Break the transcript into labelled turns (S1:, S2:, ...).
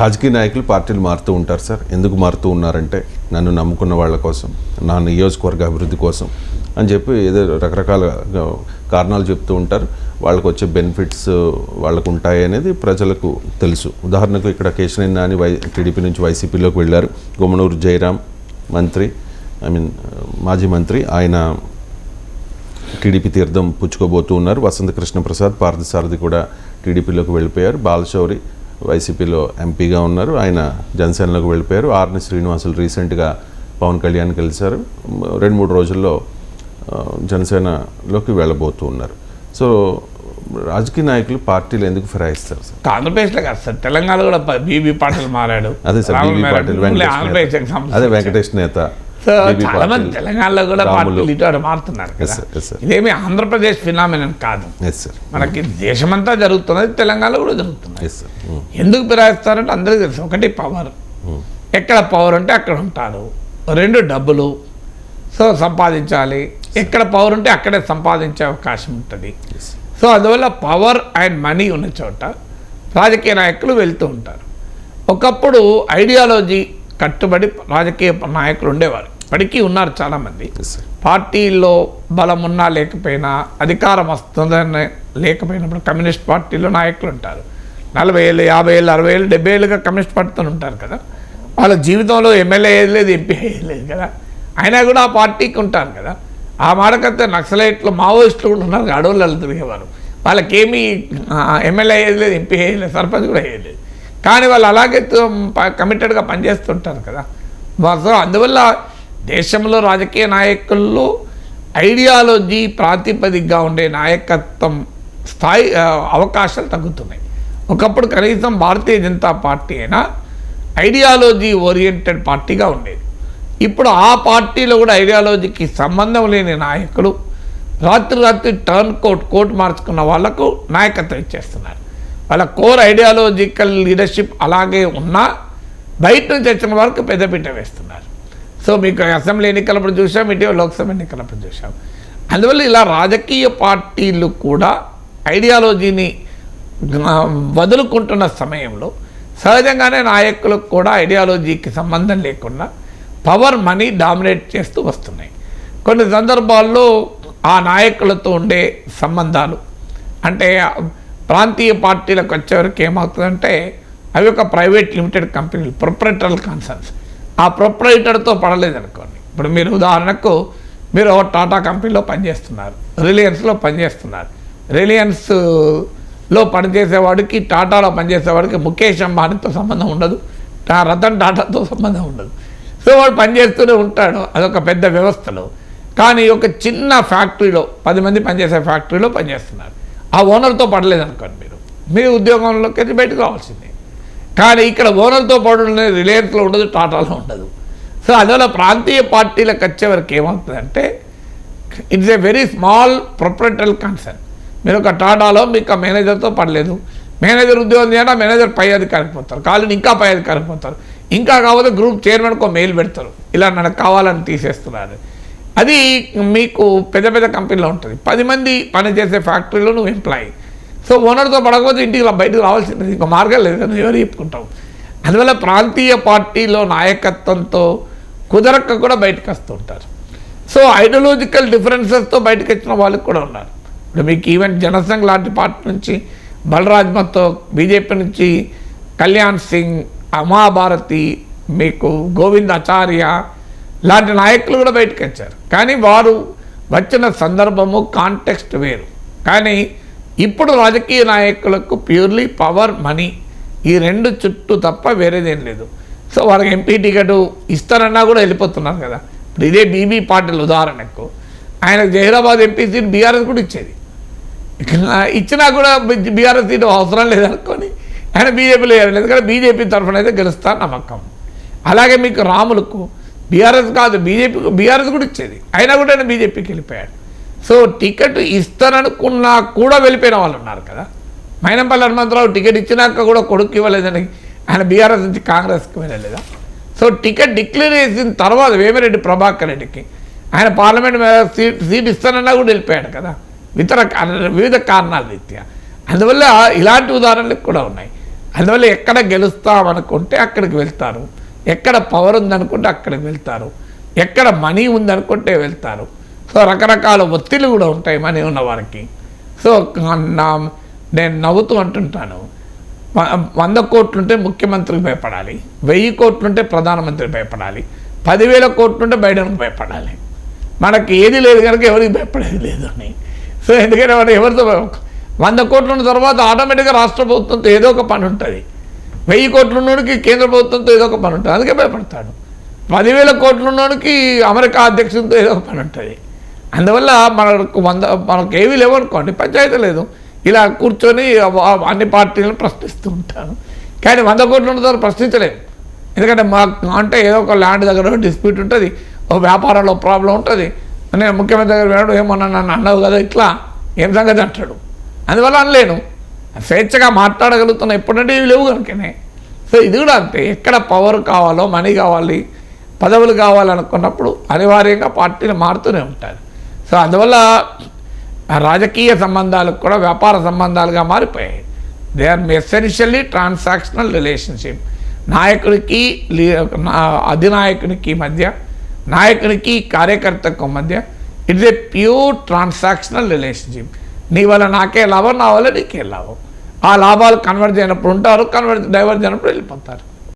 S1: రాజకీయ నాయకులు పార్టీలు మారుతూ ఉంటారు సార్. ఎందుకు మారుతూ ఉన్నారంటే నన్ను నమ్ముకున్న వాళ్ళ కోసం నా నియోజకవర్గ అభివృద్ధి కోసం అని చెప్పి ఏదో రకరకాల కారణాలు చెప్తూ ఉంటారు. వాళ్ళకు వచ్చే బెనిఫిట్స్ వాళ్ళకు ఉంటాయి అనేది ప్రజలకు తెలుసు. ఉదాహరణకు ఇక్కడ కేశనేని నాని వై టీడీపీ నుంచి వైసీపీలోకి వెళ్ళారు. గుమ్మనూరు జయరాం మంత్రి ఐ మీన్ మాజీ మంత్రి ఆయన టీడీపీ తీర్థం పుచ్చుకోబోతూ ఉన్నారు. వసంత కృష్ణ ప్రసాద్ పార్థసారథి కూడా టీడీపీలోకి వెళ్ళిపోయారు. బాలశౌరి వైసీపీలో ఎంపీగా ఉన్నారు. ఆయన జనసేనలోకి వెళ్ళిపోయారు. ఆర్ని శ్రీనివాసులు రీసెంట్గా పవన్ కళ్యాణ్ కలిశారు. రెండు మూడు రోజుల్లో జనసేనలోకి వెళ్ళబోతూ ఉన్నారు. సో రాజకీయ నాయకులు పార్టీలు ఎందుకు ఫిరాయిస్తారు సార్?
S2: ఆంధ్రప్రదేశ్లో కాదు సార్ తెలంగాణలో కూడా బీబీ పాటిల్ మారాడు.
S1: అదే సార్ బీబీ. పాటిల్. అదే వెంకటేష్ నేత.
S2: సో చాలా మంది తెలంగాణలో కూడా ఇటు అటు మారుతున్నారు కదా. ఇదేమి ఆంధ్రప్రదేశ్ ఫినామినన్ కాదు. మనకి దేశమంతా జరుగుతున్నది తెలంగాణలో కూడా జరుగుతుంది
S1: ఎస్ సార్
S2: ఎందుకు ఫిరాయిస్తారంటే అందరికీ తెలుసు. ఒకటి పవర్ ఎక్కడ పవర్ ఉంటే అక్కడ ఉంటారు. రెండు డబ్బులు. సో సంపాదించాలి. ఎక్కడ పవర్ ఉంటే అక్కడే సంపాదించే అవకాశం ఉంటుంది. సో అందువల్ల పవర్ అండ్ మనీ ఉన్న చోట రాజకీయ నాయకులు వెళ్తూ ఉంటారు. ఒకప్పుడు ఐడియాలజీ కట్టుబడి రాజకీయ నాయకులు ఉండేవారు. ఇప్పటికీ ఉన్నారు చాలామంది. పార్టీలో బలం ఉన్నా లేకపోయినా అధికారం వస్తుందని లేకపోయినప్పుడు కమ్యూనిస్ట్ పార్టీలో నాయకులు ఉంటారు. నలభై ఏళ్ళు యాభై ఏళ్ళు అరవై ఏళ్ళు డెబ్బై ఏళ్ళుగా కమ్యూనిస్ట్ పార్టీతో ఉంటారు కదా. వాళ్ళ జీవితంలో ఎమ్మెల్యే అయ్యేది లేదు ఎంపీ అయ్యేది లేదు కదా. అయినా కూడా ఆ పార్టీకి ఉంటారు కదా. ఆ మాటకైతే నక్సలైట్లు మావోయిస్టులు కూడా ఉన్నారు అడవులలో తిరిగేవారు. వాళ్ళకేమీ ఎమ్మెల్యే అయ్యేది లేదు ఎంపీ అయ్యేది లేదు సర్పంచ్ కూడా అయ్యేది లేదు కానీ వాళ్ళు అలాగే కమిటెడ్గా పనిచేస్తుంటారు కదా. వారు అందువల్ల దేశంలో రాజకీయ నాయకుల్లో ఐడియాలజీ ప్రాతిపదికగా ఉండే నాయకత్వం స్థాయి అవకాశాలు తగ్గుతున్నాయి. ఒకప్పుడు కనీసం భారతీయ జనతా పార్టీ అయినా ఐడియాలజీ ఓరియంటెడ్ పార్టీగా ఉండేది. ఇప్పుడు ఆ పార్టీలో కూడా ఐడియాలజీకి సంబంధం లేని నాయకులు రాత్రి రాత్రి టర్న్ కోట్ కోట్ మార్చుకున్న వాళ్ళకు నాయకత్వం ఇచ్చేస్తున్నారు. వాళ్ళ కోర్ ఐడియాలజికల్ లీడర్షిప్ అలాగే ఉన్నా బయట నుంచి వచ్చిన వరకు పెద్దపీట వేస్తున్నారు. సో మీకు అసెంబ్లీ ఎన్నికలప్పుడు చూసాం ఇటీవల లోక్సభ ఎన్నికలప్పుడు చూసాం. అందువల్ల ఇలా రాజకీయ పార్టీలు కూడా ఐడియాలజీని వదులుకుంటున్న సమయంలో సహజంగానే నాయకులకు కూడా ఐడియాలజీకి సంబంధం లేకుండా పవర్ మనీ డామినేట్ చేస్తూ వస్తున్నాయి. కొన్ని సందర్భాల్లో ఆ నాయకులతో ఉండే సంబంధాలు అంటే ప్రాంతీయ పార్టీలకు వచ్చేవరకు ఏమవుతుందంటే అవి ఒక ప్రైవేట్ లిమిటెడ్ కంపెనీలు ప్రొపరేటరల్ కన్సర్న్స్ ఆ ప్రొపరేటర్తో పడలేదనుకోండి. ఇప్పుడు మీరు ఉదాహరణకు మీరు టాటా కంపెనీలో పనిచేస్తున్నారు రిలయన్స్లో పనిచేస్తున్నారు. రిలయన్స్లో పనిచేసేవాడికి టాటాలో పనిచేసేవాడికి ముఖేష్ అంబానీతో సంబంధం ఉండదు రతన్ టాటాతో సంబంధం ఉండదు. సో వాడు పనిచేస్తూనే ఉంటాడు అదొక పెద్ద వ్యవస్థలో. కానీ ఒక చిన్న ఫ్యాక్టరీలో పది మంది పనిచేసే ఫ్యాక్టరీలో పనిచేస్తున్నారు. ఆ ఓనర్తో పడలేదు అనుకోండి మీరు. మీ ఉద్యోగంలోకి వెళ్ళి బయటకు రావాల్సిందే. కానీ ఇక్కడ ఓనర్తో పడున్న రిలయన్స్లో ఉండదు టాటాలో ఉండదు. సో అందువల్ల ప్రాంతీయ పార్టీలకు వచ్చేవరకు ఏమవుతుందంటే it's a very small proprietorial concern మీరు ఒక టాటాలో మీకు ఆ మేనేజర్తో పడలేదు. మేనేజర్ ఉద్యోగం చేయడం మేనేజర్ పై అధికారికి పోతారు. కావాలని ఇంకా పై అధికారికి పోతారు. ఇంకా కాకపోతే గ్రూప్ చైర్మన్కి ఒక మెయిల్ పెడతారు. ఇలా నాకు కావాలని తీసేస్తున్నారు. అది మీకు పెద్ద పెద్ద కంపెనీలో ఉంటుంది. పది మంది పనిచేసే ఫ్యాక్టరీలో నువ్వు ఎంప్లాయీ సో ఓనర్తో పడకపోతే ఇంటికి బయటకు రావాల్సింది. ఇంకో మార్గం లేదు నువ్వు ఎవరు చెప్పుకుంటావు? అందువల్ల ప్రాంతీయ పార్టీలో నాయకత్వంతో కుదరక కూడా బయటకు వస్తుంటారు సో ఐడియలాజికల్ డిఫరెన్సెస్తో బయటకు వచ్చిన వాళ్ళు కూడా ఉన్నారు. ఇప్పుడు మీకు ఈవెన్ జనసంఘ్ లాంటి పార్టీ నుంచి బలరాజ్ మతో బీజేపీ నుంచి కళ్యాణ్ సింగ్ అమాభారతి మీకు గోవింద్ ఆచార్య లాంటి నాయకులు కూడా బయటకు వచ్చారు. కానీ వారు వచ్చిన సందర్భము కాంటెక్స్ట్ వేరు. కానీ ఇప్పుడు రాజకీయ నాయకులకు ప్యూర్లీ పవర్ మనీ ఈ రెండు చుట్టూ తప్ప వేరేదేం లేదు. సో వాళ్ళకి ఎంపీ టికెట్ ఇస్తారన్నా కూడా వెళ్ళిపోతున్నారు కదా. ఇప్పుడు ఇదే బీబీ పాటిల్ ఉదాహరణకు. ఆయనకు జహీరాబాద్ ఎంపీ సీట్ బీఆర్ఎస్ కూడా ఇచ్చేది. ఇచ్చినా కూడా బీఆర్ఎస్ సీట్ అవసరం లేదనుకొని ఆయన బీజేపీలో చేరలేదు ఎందుకంటే బీజేపీ తరఫున అయితే గెలుస్తా నమ్మకం. అలాగే మీకు రాములకు బీఆర్ఎస్ కాదు బీజేపీ బీఆర్ఎస్ కూడా ఇచ్చేది. అయినా కూడా ఆయన బీజేపీకి వెళ్ళిపోయాడు. సో టికెట్ ఇస్తాననుకున్నా కూడా వెళ్ళిపోయిన వాళ్ళు ఉన్నారు కదా. మైనంపల్లి హనుమంతరావు టికెట్ ఇచ్చినాక కూడా కొడుకు ఇవ్వలేదని ఆయన బీఆర్ఎస్ నుంచి కాంగ్రెస్కి వెళ్ళలేదా? సో టికెట్ డిక్లేర్ చేసిన తర్వాత వేమిరెడ్డి ప్రభాకర్ రెడ్డికి ఆయన పార్లమెంట్ మీద సీట్ సీట్ ఇస్తానన్నా కూడా వెళ్ళిపోయాడు కదా. ఇతర వివిధ కారణాల రీత్యా. అందువల్ల ఇలాంటి ఉదాహరణలు కూడా ఉన్నాయి. అందువల్ల ఎక్కడ గెలుస్తామనుకుంటే అక్కడికి వెళ్తారు. ఎక్కడ పవర్ ఉందనుకుంటే అక్కడికి వెళ్తారు. ఎక్కడ మనీ ఉందనుకుంటే వెళ్తారు. సో రకరకాల ఒత్తిళ్ళు కూడా ఉంటాయి మనీ ఉన్న వారికి సో నా నేను నవ్వుతూ అంటుంటాను. వంద కోట్లుంటే ముఖ్యమంత్రికి భయపడాలి. వెయ్యి కోట్లుంటే ప్రధానమంత్రికి భయపడాలి. పదివేల కోట్లుంటే బైడెన్కి భయపడాలి. మనకి ఏది లేదు కనుక ఎవరికి భయపడేది లేదు అని. సో ఎందుకంటే ఎవరితో వంద కోట్లున్న తర్వాత ఆటోమేటిక్గా రాష్ట్ర ప్రభుత్వంతో ఏదో ఒక పని ఉంటుంది. వెయ్యి కోట్లున్నోడికి కేంద్ర ప్రభుత్వంతో ఏదో ఒక పని ఉంటుంది. అందుకే భయపడతాడు. పదివేల కోట్లున్నోడికి అమెరికా అధ్యక్షునితో ఏదో ఒక పని ఉంటుంది. అందువల్ల మనకు వంద మనకు ఏమీ లేవు అనుకోండి పంచాయతీ లేదు. ఇలా కూర్చొని అన్ని పార్టీలను ప్రశ్నిస్తూ ఉంటాను కానీ వంద కోట్లు ఉన్న ప్రశ్నించలేము ఎందుకంటే మా అంటే ఏదో ఒక ల్యాండ్ దగ్గర డిస్ప్యూట్ ఉంటుంది. ఒక వ్యాపారంలో ప్రాబ్లం ఉంటుంది. నేను ముఖ్యమంత్రి దగ్గర వెళ్ళాడు ఏమన్నా నన్ను అన్నావు కదా ఇట్లా. ఏం సంగతి అంటాడు. అందువల్ల అనలేను. స్వేచ్ఛగా మాట్లాడగలుగుతున్న ఎప్పుడంటే ఇవి లేవు కనుకనే. సో ఇది కూడా అంతే. ఎక్కడ పవర్ కావాలో మనీ కావాలి పదవులు కావాలనుకున్నప్పుడు అనివార్యంగా పార్టీలు మారుతూనే ఉంటారు. సో అందువల్ల రాజకీయ సంబంధాలకు కూడా వ్యాపార సంబంధాలుగా మారిపోయాయి. They are essentially transactional relationship నాయకుడికి అధినాయకునికి మధ్య నాయకునికి కార్యకర్తకు మధ్య it's a pure transactional relationship నీ వల్ల నాకే లాభం నా వల్ల నీకే లాభం. ఆ లాభాలు కన్వర్ట్ అయినప్పుడు ఉంటారు కన్వర్ట్ డైవర్జ్ అయినప్పుడు వెళ్ళిపోతారు.